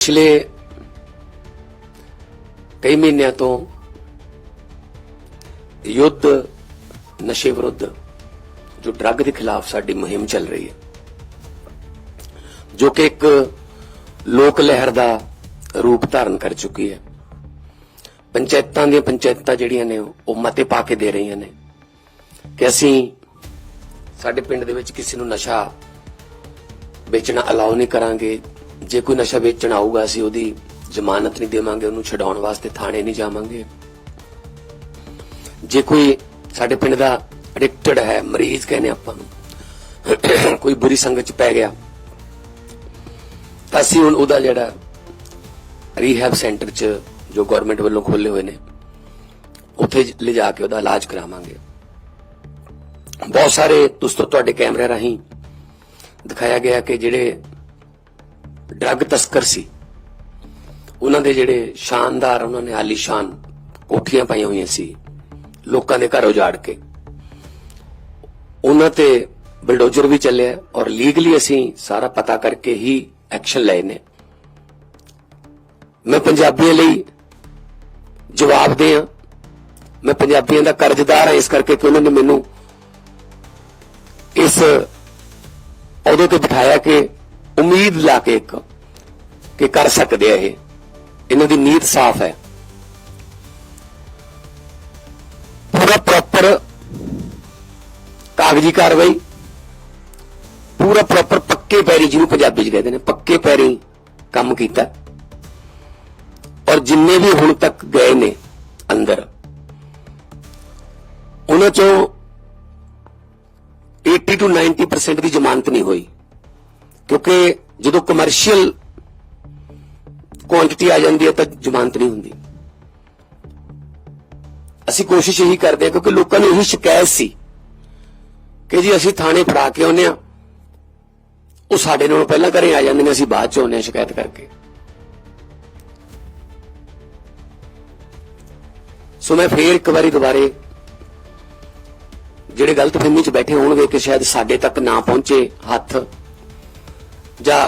ਪਿਛਲੇ ਕਈ ਮਹੀਨਿਆਂ ਤੋਂ ਯੁੱਧ, ਨਸ਼ੇ ਵਿਰੁੱਧ, ਜੋ ਡਰੱਗ ਦੇ ਖਿਲਾਫ ਸਾਡੀ ਮੁਹਿੰਮ ਚੱਲ ਰਹੀ ਹੈ, ਜੋ ਕਿ ਇੱਕ ਲੋਕ ਲਹਿਰ ਦਾ ਰੂਪ ਧਾਰਨ ਕਰ ਚੁੱਕੀ ਹੈ। ਪੰਚਾਇਤਾਂ ਦੀਆਂ ਪੰਚਾਇਤਾਂ ਜਿਹੜੀਆਂ ਨੇ, ਉਹ ਮਤੇ ਪਾ ਕੇ ਦੇ ਰਹੀਆਂ ਨੇ ਕਿ ਅਸੀਂ ਸਾਡੇ ਪਿੰਡ ਦੇ ਵਿੱਚ ਕਿਸੇ ਨੂੰ ਨਸ਼ਾ ਵੇਚਣਾ ਅਲਾਉ ਨਹੀਂ ਕਰਾਂਗੇ। ਜੇ ਕੋਈ ਨਸ਼ਾ ਵੇਚਣ ਆਊਗਾ, ਅਸੀਂ ਉਹਦੀ ਜ਼ਮਾਨਤ ਨਹੀਂ ਦੇਵਾਂਗੇ, ਉਹਨੂੰ ਛਡਾਉਣ ਵਾਸਤੇ ਥਾਣੇ ਨਹੀਂ ਜਾਵਾਂਗੇ। ਜੇ ਕੋਈ ਸਾਡੇ ਪਿੰਡ ਦਾ ਐਡਿਕਟਡ ਹੈ, ਮਰੀਜ਼ ਕਹਿੰਦੇ ਆਪਾਂ ਨੂੰ, ਕੋਈ ਬੁਰੀ ਸੰਗਤ ਚ ਪੈ ਗਿਆ ਤਾਂ ਅਸੀਂ ਹੁਣ ਉਹਦਾ ਜਿਹੜਾ ਰੀਹੈਬ ਸੈਂਟਰ ਚ ਜੋ ਗਵਰਨਮੈਂਟ ਵੱਲੋਂ ਖੋਲੇ ਹੋਏ ਨੇ, ਉੱਥੇ ਲਿਜਾ ਕੇ ਉਹਦਾ ਇਲਾਜ ਕਰਾਵਾਂਗੇ। ਬਹੁਤ ਸਾਰੇ ਦੋਸਤੋ, ਤੁਹਾਡੇ ਕੈਮਰੇ ਰਾਹੀਂ ਦਿਖਾਇਆ ਗਿਆ ਕਿ ਜਿਹੜੇ ਡਰੱਗ ਤਸਕਰ ਸੀ। ਉਹਨਾਂ ਦੇ ਜਿਹੜੇ ਸ਼ਾਨਦਾਰ, ਉਹਨਾਂ ਨੇ ਆਲੀਸ਼ਾਨ ਕੋਠੀਆਂ ਪਾਈਆਂ ਹੋਈਆਂ ਸੀ, ਲੋਕਾਂ ਦੇ ਘਰ ਉਜਾੜ ਕੇ। ਉਹਨਾਂ ਤੇ ਬਲਡੋਜ਼ਰ ਵੀ ਚੱਲਿਆ ਔਰ ਲੀਗਲੀ ਅਸੀਂ ਸਾਰਾ ਪਤਾ ਕਰਕੇ ਹੀ ਐਕਸ਼ਨ ਲਏ ਨੇ। ਮੈਂ ਪੰਜਾਬੀਆਂ ਲਈ ਜਵਾਬ ਦੇ ਆ ਮੈਂ ਪੰਜਾਬੀਆਂ ਦਾ ਕਰਜ਼ਦਾਰ ਹਾਂ, ਇਸ ਕਰਕੇ ਕਿ ਉਹਨਾਂ ਨੇ ਮੈਨੂੰ ਇਸ ਅਹੁਦੇ ਤੇ ਬਿਠਾਇਆ ਕਿ ਉਮੀਦ ਲਾ ਕੇ ਇੱਕ ਕਿ ਕਰ ਸਕਦੇ ਆ ਇਹ। ਇਹਨਾਂ ਦੀ ਨੀਤ ਸਾਫ਼ ਹੈ। ਪੂਰਾ ਪ੍ਰੋਪਰ ਕਾਗਜ਼ੀ ਕਾਰਵਾਈ, ਪੂਰਾ ਪ੍ਰੋਪਰ ਪੱਕੇ ਪੈਰੀ ਜਿਹਨੂੰ ਪੰਜਾਬੀ ਚ ਕਹਿੰਦੇ ਨੇ, ਪੱਕੇ ਪੈਰੀ ਕੰਮ ਕੀਤਾ। ਔਰ ਜਿੰਨੇ ਵੀ ਹੁਣ ਤੱਕ ਗਏ ਨੇ ਅੰਦਰ, ਉਹਨਾਂ ਚੋਂ 80 ਤੋਂ 90% ਦੀ ਜ਼ਮਾਨਤ ਨਹੀਂ ਹੋਈ। ਕਿਉਂਕਿ ਜਦੋਂ ਕਮਰਸ਼ੀਅਲ ਕੁਆਂਟੀਟੀ ਆ ਜਾਂਦੀ ਹੈ ਤਾਂ ਜ਼ਮਾਨਤ ਨਹੀਂ ਹੁੰਦੀ। ਅਸੀਂ ਕੋਸ਼ਿਸ਼ ਇਹੀ ਕਰਦੇ ਹਾਂ ਕਿਉਂਕਿ ਲੋਕਾਂ ਨੂੰ ਇਹੀ ਸ਼ਿਕਾਇਤ ਸੀ ਕਿ ਜੀ ਅਸੀਂ ਥਾਣੇ ਫੜਾ ਕੇ ਆਉਂਦੇ ਆ ਉਹ ਸਾਡੇ ਨਾਲੋਂ ਪਹਿਲਾਂ ਘਰੇ ਆ ਜਾਂਦੇ ਨੇ, ਅਸੀਂ ਬਾਅਦ ਚ ਆਉਂਦੇ ਹਾਂ ਸ਼ਿਕਾਇਤ ਕਰਕੇ। ਸੋ ਮੈਂ ਫੇਰ ਇੱਕ ਵਾਰੀ ਦੁਬਾਰੇ ਜਿਹੜੇ ਗਲਤ ਫਹਿਮੀ 'ਚ ਬੈਠੇ ਹੋਣਗੇ ਕਿ ਸ਼ਾਇਦ ਸਾਡੇ ਤੱਕ ਨਾ ਪਹੁੰਚੇ ਹੱਥ ਜਾਂ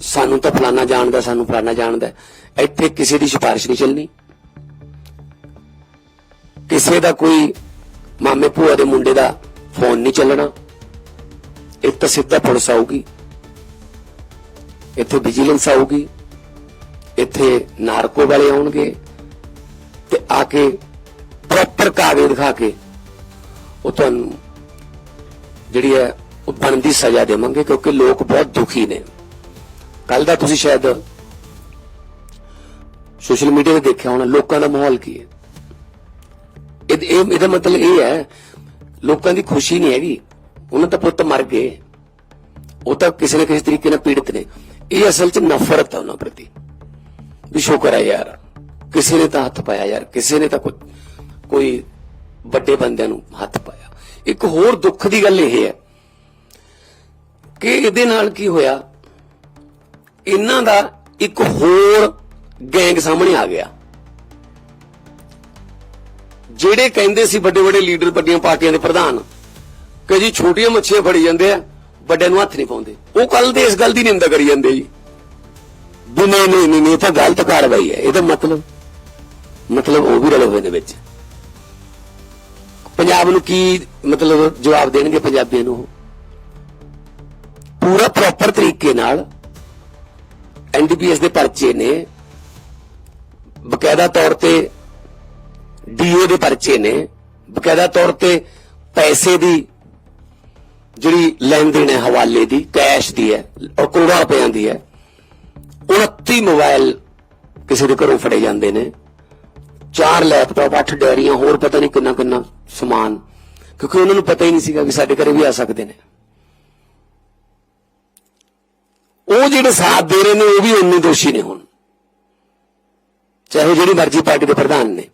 ਸਾਨੂੰ ਤਾਂ ਫਲਾਣਾ ਜਾਣਦਾ, ਸਾਨੂੰ ਫਲਾਣਾ ਜਾਣਦਾ। ਇੱਥੇ ਕਿਸੇ ਦੀ ਸਿਫਾਰਿਸ਼ ਨਹੀਂ ਚੱਲਣੀ। ਕਿਸੇ ਦਾ ਕੋਈ ਮਾਮੇ ਭੂਆ ਦੇ ਮੁੰਡੇ ਦਾ ਫੋਨ ਨਹੀਂ ਚੱਲਣਾ। ਇੱਕ ਤਾਂ ਸਿੱਧਾ ਪੁਲਿਸ ਆਊਗੀ। ਇੱਥੇ ਵਿਜੀਲੈਂਸ ਆਊਗੀ। ਇੱਥੇ ਨਾਰਕੋ ਵਾਲੇ ਆਉਣਗੇ। ਤੇ ਆ ਕੇ ਪ੍ਰੋਪਰ ਕਾਗਜ਼ ਦਿਖਾ ਕੇ ਉਹ ਤੁਹਾਨੂੰ ਜਿਹੜੀ ਹੈ, ਉਹ ਬਣਦੀ ਸਜ਼ਾ ਦੇਵਾਂਗੇ, ਕਿਉਂਕਿ ਲੋਕ ਬਹੁਤ ਦੁਖੀ ਨੇ। ਕੱਲ ਦਾ ਤੁਸੀਂ ਸ਼ਾਇਦ ਸੋਸ਼ਲ ਮੀਡੀਆ ਤੇ ਦੇਖਿਆ ਹੋਣਾ, ਲੋਕਾਂ ਦਾ ਮਾਹੌਲ ਕੀ ਹੈ? ਇਹ ਇਹਦਾ ਮਤਲਬ ਇਹ ਹੈ, ਲੋਕਾਂ ਦੀ ਖੁਸ਼ੀ ਨਹੀਂ ਹੈਗੀ, ਉਹਨਾਂ ਤਾਂ ਪੁੱਤ ਮਰ ਗਏ। ਉਹ ਤਾਂ ਕਿਸੇ ਨਾ ਕਿਸੇ ਤਰੀਕੇ ਨਾਲ ਪੀੜਤ ਨੇ। ਇਹ ਅਸਲ 'ਚ ਨਫ਼ਰਤ ਹੈ ਉਹਨਾਂ ਪ੍ਰਤੀ। ਵੀ ਸ਼ੁਕਰ ਹੈ ਯਾਰ, ਕਿਸੇ ਨੇ ਤਾਂ ਹੱਥ ਪਾਇਆ ਯਾਰ, ਕਿਸੇ ਨੇ ਤਾਂ ਕੋਈ ਕੋਈ ਵੱਡੇ ਬੰਦਿਆਂ ਨੂੰ ਹੱਥ ਪਾਇਆ। ਇੱਕ ਹੋਰ ਦੁੱਖ ਦੀ ਗੱਲ ਇਹ ਹੈ ਕਿ ਇਹਦੇ ਨਾਲ ਕੀ ਹੋਇਆ? ਇਹਨਾਂ ਦਾ ਇੱਕ ਹੋਰ ਗੈਂਗ ਸਾਹਮਣੇ ਆ ਗਿਆ। ਜਿਹੜੇ ਕਹਿੰਦੇ ਸੀ ਵੱਡੇ ਵੱਡੇ ਲੀਡਰ ਵੱਡੀਆਂ ਪਾਰਟੀਆਂ ਦੇ ਪ੍ਰਧਾਨ, ਕਿ ਜੀ ਛੋਟੀਆਂ ਮੱਛੀਆਂ ਫੜੀ ਜਾਂਦੇ ਆ, ਵੱਡਿਆਂ ਨੂੰ ਹੱਥ ਨਹੀਂ ਪਾਉਂਦੇ। ਉਹ ਕੱਲ ਦੇ ਇਸ ਗੱਲ ਦੀ ਨਿੰਦਾ ਕਰੀ ਜਾਂਦੇ ਜੀ। ਵੀ ਨਹੀਂ ਨਹੀਂ ਇਹ ਤਾਂ ਗਲਤ ਕਾਰਵਾਈ ਹੈ। ਇਹਦਾ ਮਤਲਬ ਮਤਲਬ ਉਹ ਵੀ ਰਲੇ ਹੋਏ ਨੇ ਵਿੱਚ। ਪੰਜਾਬ ਨੂੰ ਕੀ ਮਤਲਬ ਜਵਾਬ ਦੇਣਗੇ ਪੰਜਾਬੀਆਂ ਨੂੰ ਪੂਰਾ ਪ੍ਰੋਪਰ ਤਰੀਕੇ ਨਾਲ ਐਨਡੀਪੀਐਸ ਦੇ ਪਰਚੇ ਨੇ। ਬਕਾਇਦਾ ਤੌਰ ਤੇ ਡੀਓ ਦੇ ਪਰਚੇ ਨੇ। ਬਕਾਇਦਾ ਤੌਰ ਤੇ ਪੈਸੇ ਦੀ ਜਿਹੜੀ ਲੈਣ ਦੇਣ ਹੈ, ਹਵਾਲੇ ਦੀ, ਕੈਸ਼ ਦੀ ਹੈ, ਔਰ ਕਰੋੜਾਂ ਰੁਪਈਆਂ ਦੀ ਹੈ 29 ਮੋਬਾਈਲ ਕਿਸੇ ਦੇ ਘਰੋਂ ਫੜੇ ਜਾਂਦੇ ਨੇ। ਚਾਰ ਲੈਪਟਾਪ, ਅੱਠ ਡੈਰੀਆਂ ਹੋਰ ਪਤਾ ਨਹੀਂ ਕਿੰਨਾ ਕਿੰਨਾ ਸਮਾਨ, ਕਿਉਂਕਿ ਉਹਨਾਂ ਨੂੰ ਪਤਾ ਹੀ ਨਹੀਂ ਸੀਗਾ ਵੀ ਸਾਡੇ ਘਰੇ ਵੀ ਆ ਸਕਦੇ ਨੇ। ਉਹ ਜਿਹੜੇ ਸਾਥ ਦੇ ਰਹੇ ਨੇ, ਉਹ ਵੀ ਉਨੇ ਦੋਸ਼ੀ ਨੇ ਹੁਣ। ਚਾਹੇ ਉਹ ਜਿਹੜੀ ਮਰਜ਼ੀ ਪਾਰਟੀ ਦੇ ਪ੍ਰਧਾਨ ਨੇ।